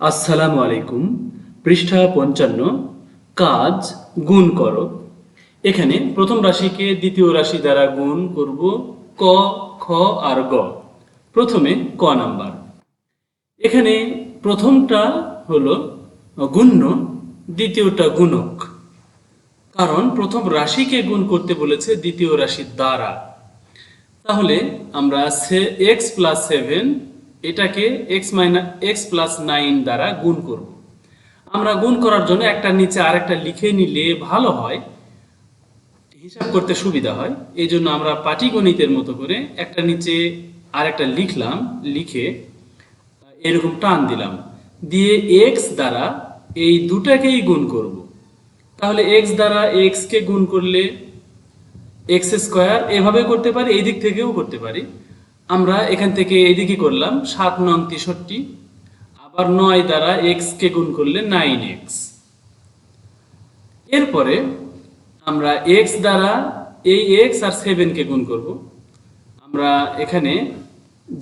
আসসালামু আলাইকুম। পৃষ্ঠা পঞ্চান্ন, কাজ, গুণ করো। এখানে প্রথম রাশিকে দ্বিতীয় রাশি দ্বারা গুণ করব ক, খ আর গ। প্রথমে ক নাম্বার। এখানে প্রথমটা হলো গুণ্য, দ্বিতীয়টা গুণক। কারণ প্রথম রাশিকে গুণ করতে বলেছে দ্বিতীয় রাশির দ্বারা। তাহলে আমরা এক্স প্লাস সেভেন এটাকে X minus X plus nine দ্বারা গুণ করব। আমরা গুণ করার জন্য একটা নিচে আরেকটা লিখে নিলে ভালো হয়। হিসাব করতে সুবিধা হয়। এই জন্য আমরা পাটিগণিতের মতো করে একটা নিচে আরেকটা লিখলাম, লিখে এরকম টান দিলাম। দিয়ে এক্স দ্বারা এই দুটাকেই গুণ করব। তাহলে এক্স দ্বারা এক্স কে গুণ করলে এক্স স্কোয়ার এভাবে করতে পারি এই দিক থেকেও করতে পারি। আমরা এখান থেকে এইদিকে করলাম সাত নং তেষট্টি, আবার নয় দ্বারা এক্স কে গুণ করলে নাইন এক্স এরপরে আমরা এক্স দ্বারা এই এক্স আর সেভেন কে গুণ করব। আমরা এখানে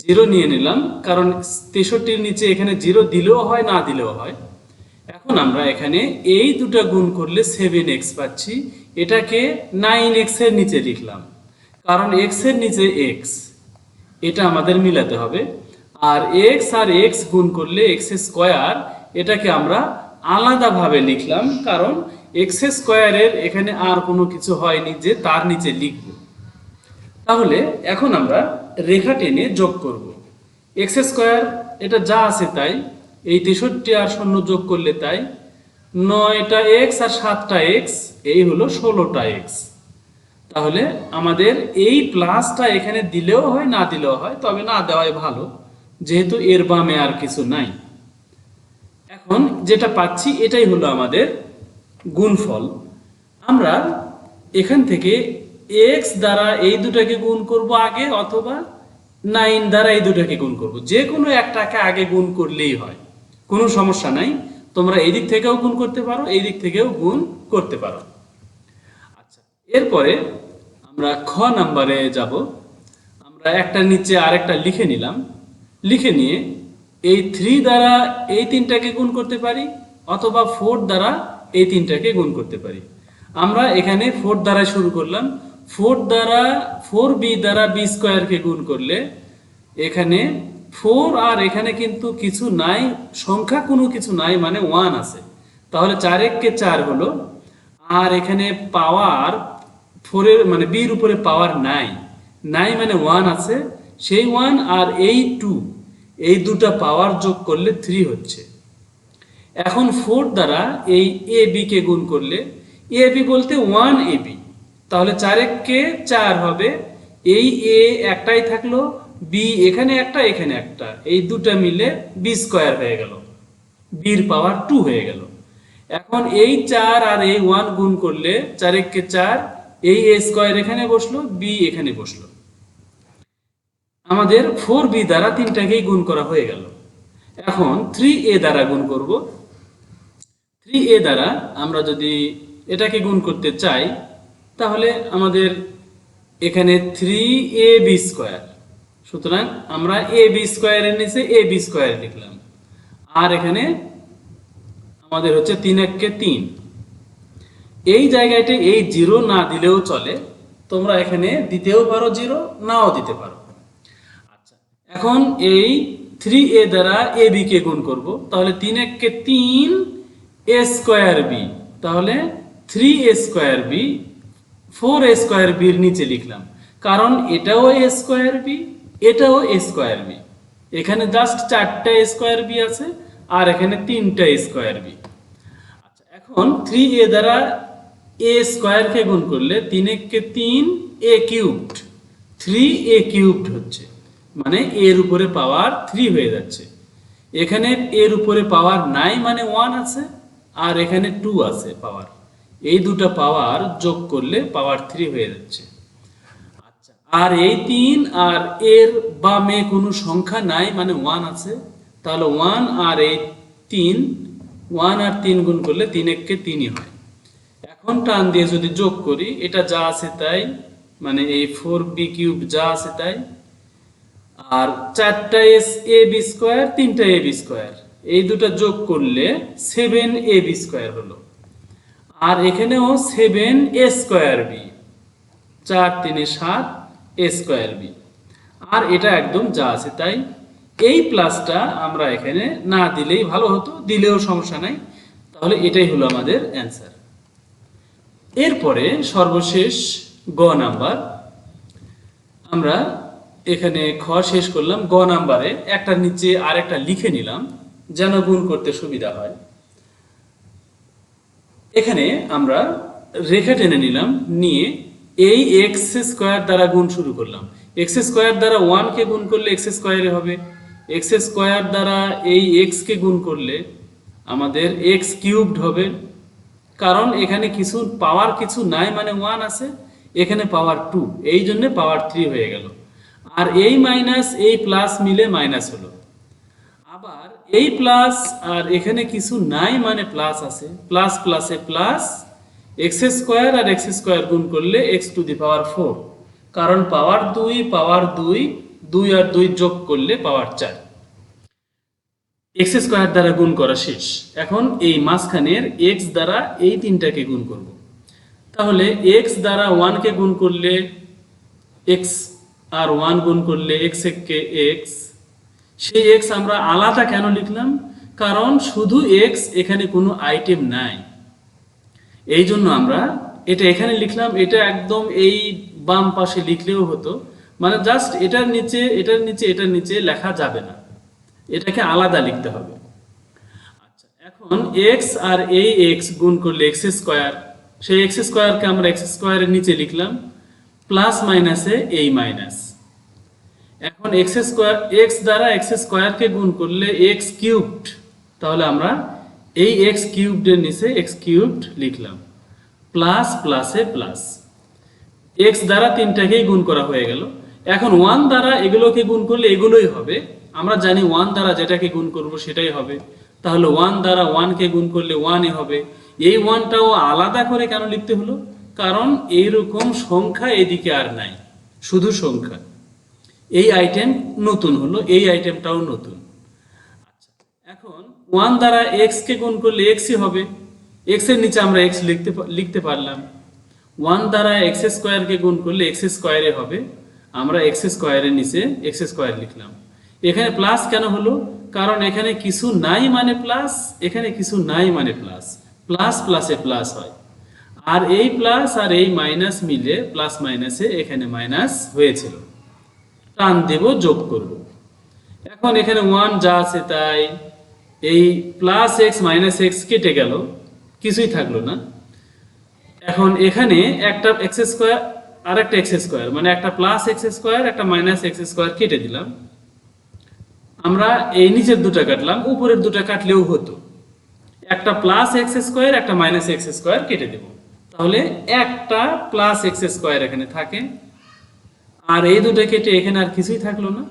জিরো নিয়ে নিলাম, কারণ তেষট্টির নিচে এখানে জিরো দিলেও হয়, না দিলেও হয়। এখন আমরা এখানে এই দুটো গুণ করলে সেভেন এক্স পাচ্ছি। এটাকে নাইন এক্সের নিচে লিখলাম, কারণ এক্সের নিচে এক্স এটা আমাদের মিলাতে হবে। আর এক্স আর এক্স গুণ করলে এক্স স্কোয়ার, এটাকে আমরা আলাদাভাবে লিখলাম, কারণ এক্স স্কোয়ারের এখানে আর কোনো কিছু হয়নি যে তার নিচে লিখব। তাহলে এখন আমরা রেখা টেনে যোগ করব। এক্স স্কোয়ার, এটা যা আছে তাই, এই তেষট্টি আর শূন্য যোগ করলে তাই, নয়টা এক্স আর সাতটা এক্স এই হলো ষোলোটা এক্স তাহলে আমাদের এই প্লাসটা এখানে দিলেও হয়, না দিলেও হয়, তবে না দেওয়াই ভালো, যেহেতু এর বামে আর কিছু নাই। এখন যেটা পাচ্ছি, এটাই হলো আমাদের গুণফল। আমরা এখান থেকে এক্স দ্বারা এই দুটাকে গুণ করব আগে অথবা নাইন দ্বারা এই দুটাকে গুণ করব। যে কোনো একটাকে আগে গুণ করলেই হয়, কোনো সমস্যা নাই। তোমরা এই দিক থেকেও গুণ করতে পারো, এই দিক থেকেও গুণ করতে পারো। আচ্ছা এরপরে আমরা খ নাম্বারে যাব। আমরা একটা নিচে আরেকটা লিখে নিলাম। লিখে নিয়ে এই থ্রি দ্বারা এই তিনটাকে গুণ করতে পারি অথবা ফোর দ্বারা এই তিনটাকে গুণ করতে পারি। আমরা এখানে ফোর দ্বারা শুরু করলাম। ফোর দ্বারা ফোর বি দ্বারা বি স্কোয়ারকে গুণ করলে এখানে ফোর আর এখানে কিন্তু কিছু নাই, সংখ্যা কোনো কিছু নাই মানে ওয়ান আছে। তাহলে চার এককে চার হলো। আর এখানে পাওয়ার ফোরের মানে বির উপরে পাওয়ার নাই। নাই মানে ওয়ান আছে। সেই ওয়ান আর এই টু এই দুটা পাওয়ার যোগ করলে থ্রি হচ্ছে। এখন ফোর দ্বারা এই এ বি কে গুণ করলে এ বি বলতে ওয়ান এ বি তাহলে চারেককে চার হবে। এই এ একটাই থাকল বি এখানে একটা এখানে একটা। এই দুটা মিলে বি স্কোয়ার হয়ে গেল। বির পাওয়ার টু হয়ে গেল। এখন এই চার আর এই ওয়ান গুণ করলে চারেককে চার এই এ স্কোয়ার এখানে বসল বি এখানে বসল। আমাদের ফোর বি দ্বারা তিনটাকেই গুণ করা হয়ে গেল। এখন থ্রি এ দ্বারা গুণ করব। থ্রি এ দ্বারা আমরা যদি এটাকে গুণ করতে চাই, তাহলে আমাদের এখানে থ্রি এ বি স্কোয়ার সুতরাং আমরা এ বি স্কোয়ারের নিচে এ বি স্কোয়ার লিখলাম। আর এখানে আমাদের হচ্ছে তিন এককে তিন। এই জায়গাতে এই জিরো না দিলেও চলে। তোমরা এখানে দিতেও পারো জিরো, নাও দিতে পারো। আচ্ছা এখন এই থ্রি এ দ্বারা এ বি কে গুণ করব। তাহলে তিন এককে তিন এ স্কোয়ার বি তাহলে three A square B four A square বির নিচে লিখলাম। কারণ এটাও এ স্কোয়ার বি এটাও এ স্কোয়ার বি এখানে জাস্ট চারটা স্কোয়ার বি আছে, আর এখানে তিনটা স্কোয়ার বি আচ্ছা এখন থ্রি এ দ্বারা এ স্কোয়ারকে গুণ করলে তিন এককে তিন a cubed three a cubed হচ্ছে। মানে এর উপরে পাওয়ার থ্রি হয়ে যাচ্ছে। এখানে এর উপরে পাওয়ার নাই মানে ওয়ান আছে, আর এখানে টু আছে পাওয়ার। এই দুটো পাওয়ার যোগ করলে পাওয়ার থ্রি হয়ে যাচ্ছে। আচ্ছা আর এই তিন আর এর বামে কোনো সংখ্যা নাই মানে ওয়ান আছে, তাহলে ওয়ান আর এই তিন ওয়ান আর তিন গুণ করলে তিন এককে তিনই হয়। এখন টান দিয়ে যদি যোগ করি, এটা যা আছে তাই মানে এই ফোর বি কিউব যা আছে তাই, আর চারটা এস এ বি স্কোয়ার তিনটা এ বি স্কোয়ার এই দুটো যোগ করলে সেভেন এ বি স্কোয়ার হলো। আর এখানেও সেভেন এ স্কোয়ার বি চার তিনে সাত এ স্কোয়ার বি আর এটা একদম যা আছে তাই, এই প্লাসটা আমরা এখানে না দিলেই ভালো হতো, দিলেও সমস্যা নাই। তাহলে এটাই হলো আমাদের অ্যান্সার এরপরে সর্বশেষ গ নাম্বার। আমরা এখানে খ শেষ করলাম। গ নাম্বারে একটা নিচে আর একটা লিখে নিলাম, যেন গুণ করতে সুবিধা হয়। এখানে আমরা রেখা টেনে নিলাম, নিয়ে এই এক্স স্কোয়ার দ্বারা গুণ শুরু করলাম। এক্স স্কোয়ার দ্বারা ওয়ানকে গুণ করলে এক্স স্কোয়ারে হবে। এক্স স্কোয়ার দ্বারা এই এক্স কে গুণ করলে আমাদের এক্স কিউবড হবে। কারণ এখানে কিছু পাওয়ার কিছু নাই মানে ওয়ান আছে, এখানে পাওয়ার টু এই জন্য পাওয়ার থ্রি হয়ে গেল। আর এই মাইনাস এই প্লাস মিলে মাইনাস হলো। আবার এই প্লাস আর এখানে কিছু নাই মানে প্লাস আছে। প্লাস প্লাসে প্লাস এক্স স্কোয়ার আর এক্স স্কোয়ার গুণ করলে X to the power four কারণ পাওয়ার দুই পাওয়ার দুই দুই আর দুই যোগ করলে পাওয়ার চার। এক্স স্কোয়ার দ্বারা গুণ করা শেষ। এখন এই মাঝখানের এক্স দ্বারা এই তিনটাকে গুণ করব। তাহলে এক্স দ্বারা ওয়ানকে গুণ করলে এক্স আর ওয়ান গুণ করলে এক্স কে এক্স। সেই এক্স আমরা আলাদা কেন লিখলাম? কারণ শুধু এক্স এখানে কোনো আইটেম নাই। এই জন্য আমরা এটা এখানে লিখলাম, এটা একদম এই বাম পাশে লিখলেও হতো। মানে জাস্ট এটার নিচে এটার নিচে এটার নিচে লেখা যাবে না। এটাকে আলাদা লিখতে হবে। আচ্ছা এখন এক্স আর এই এক্স গুণ করলে এক্স স্কোয়ার, সেই এক্স স্কোয়ারকে আমরা এক্স স্কোয়ারের নিচে লিখলাম প্লাস মাইনাসে এই মাইনাস এখন এক্স স্কোয়ার এক্স দ্বারা এক্স স্কোয়ারকে গুণ করলে এক্স কিউবড তাহলে আমরা এই এক্স কিউবডের নিচে এক্স কিউবড লিখলাম প্লাস প্লাসে প্লাস এক্স দ্বারা তিনটাকেই গুণ করা হয়ে গেল। এখন ওয়ান দ্বারা এগুলোকে গুণ করলে এগুলোই হবে। আমরা জানি ওয়ান দ্বারা যেটাকে গুণ করব সেটাই হবে। তাহলে ওয়ান দ্বারা ওয়ানকে গুণ করলে ওয়ানই হবে। এই ওয়ানটাও আলাদা করে কেন লিখতে হলো? কারণ এইরকম সংখ্যা এদিকে আর নাই। শুধু সংখ্যা। এই আইটেম নতুন হলো, এই আইটেমটাও নতুন। আচ্ছা এখন ওয়ান দ্বারা এক্স কে গুণ করলে এক্সই হবে। এক্সের নিচে আমরা এক্স লিখতে লিখতে পারলাম। ওয়ান দ্বারা এক্স স্কোয়ারকে গুণ করলে এক্স স্কোয়ারে হবে। আমরা এক্স স্কোয়ারের নিচে এক্স স্কোয়ার লিখলাম। এখানে প্লাস কেন হলো? কারণ এখানে কিছু নাই মানে প্লাস এখানে কিছু নাই মানে প্লাস প্লাস প্লাসে প্লাস হয়। আর এই প্লাস আর এই মাইনাস মিলে প্লাস মাইনাসে এখানে মাইনাস হয়েছিল। টান দেব, যোগ করব। এখন এখানে ওয়ান যা আছে তাই। এই প্লাস এক্স মাইনাস এক্স কেটে গেল। কিছুই থাকল না। এখন এখানে একটা এক্স স্কোয়ার আর একটা এক্স স্কোয়ার মানে একটা প্লাস এক্স স্কোয়ার একটা মাইনাস এক্স স্কোয়ার কেটে দিলাম। আমরা এই নিচের দুটো কাটলাম, উপরের দুটো কাটলেও হতো। একটা প্লাস এক্স স্কোয়ার একটা মাইনাস এক্স স্কোয়ার কেটে দেব। তাহলে একটা প্লাস এক্স স্কোয়ার এখানে থাকে। আর এই দুটো কেটে এখানে আর কিছুই থাকল না।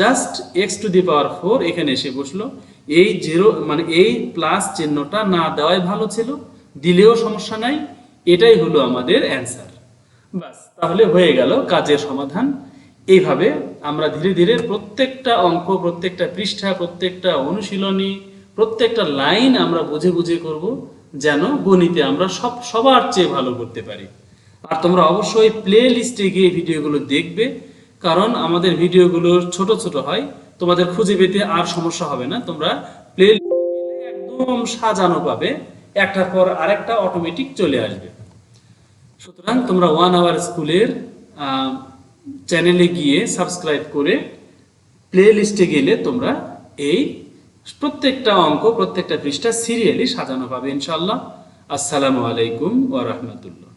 Just X to the power four এখানে এসে বসল। এই জিরো মানে এই প্লাস চিহ্নটা না দেওয়াই ভালো ছিল। দিলেও সমস্যা নাই। এটাই হলো আমাদের অ্যান্সার বাস তাহলে হয়ে গেল কাজের সমাধান। এইভাবে আমরা ধীরে ধীরে প্রত্যেকটা অঙ্ক, প্রত্যেকটা পৃষ্ঠা, প্রত্যেকটা অনুশীলনী, প্রত্যেকটা লাইন আমরা বুঝে বুঝে করব যেন গণিতে আমরা সব, সবার চেয়ে ভালো করতে পারি। আর তোমরা অবশ্যই প্লে লিস্টে গিয়ে ভিডিওগুলো দেখবে, কারণ আমাদের ভিডিওগুলো ছোট ছোট হয়। তোমাদের খুঁজে পেতে আর সমস্যা হবে না। তোমরা প্লে একদম সাজানো পাবে, একটার পর আরেকটা অটোমেটিক চলে আসবে। সুতরাং তোমরা ওয়ান আওয়ার স্কুলের চ্যানেলে গিয়ে সাবস্ক্রাইব করে প্লে লিস্টে গেলে তোমরা এই প্রত্যেকটা অঙ্ক, প্রত্যেকটা পৃষ্ঠা সিরিয়ালি সাজানো পাবে ইনশাল্লাহ আসসালামু আলাইকুম ওয়া রাহমাতুল্লাহ।